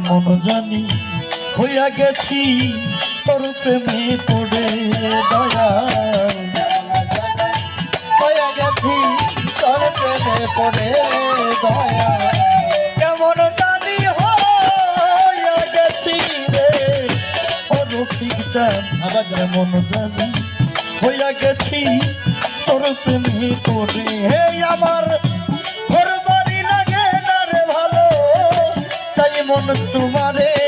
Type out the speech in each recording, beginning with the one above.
কেমন জানি হইয়া গেছি তোর প্রেমে পড়ে দয়া হইয়া গেছি তোর প্রেমে পড়ে দয়া চান মন জানি হইয়া গেছি, তোর প্রেমে করে হে আমার, ঘর বাড়ি লাগে না রে ভালো, চাই মন তোমারে।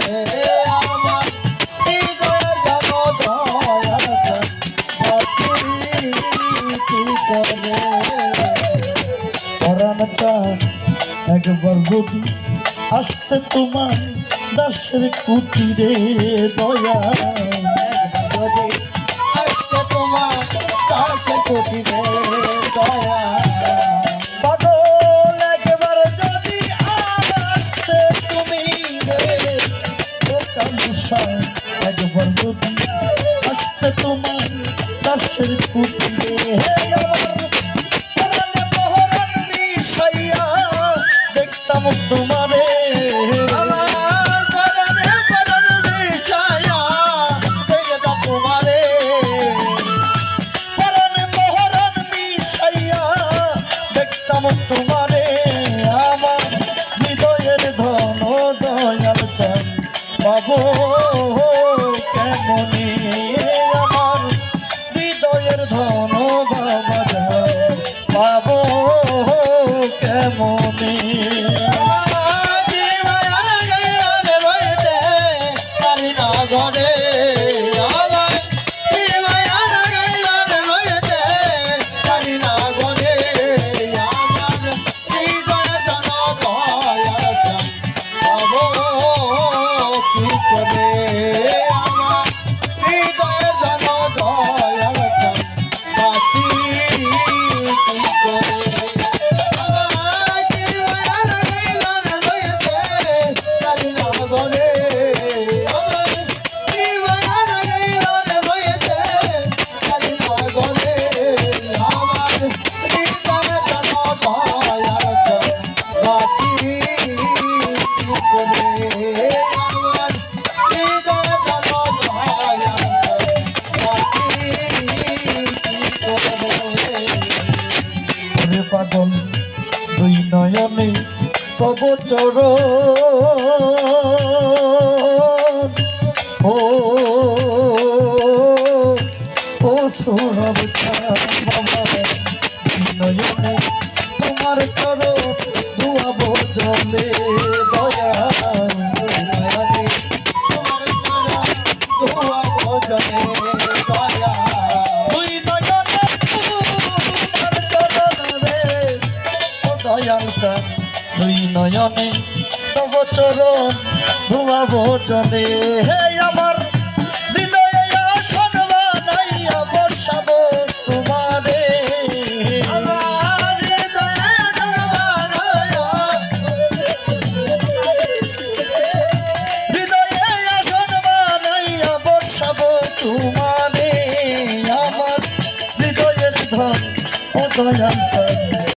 একবার যদি আসতে তোমার দাসের কুটিরে দয়া। যদি আসতে তোমার দাসের কুটিরে দয়া একবার যদি আসতে তোমার দাসের কুটিরে দেখতাম তোমারে আমার হৃদয়ের ধন দয়াল চান। বাবু কেমনি আমার হৃদয়ের ধন তব চর ও ও সৌরভ নয়নে তোমার চর ধুয়াবো জলে দয়া চরণ দুই নয়নে তব চরণ ধুয়াবো বটনে হে আমার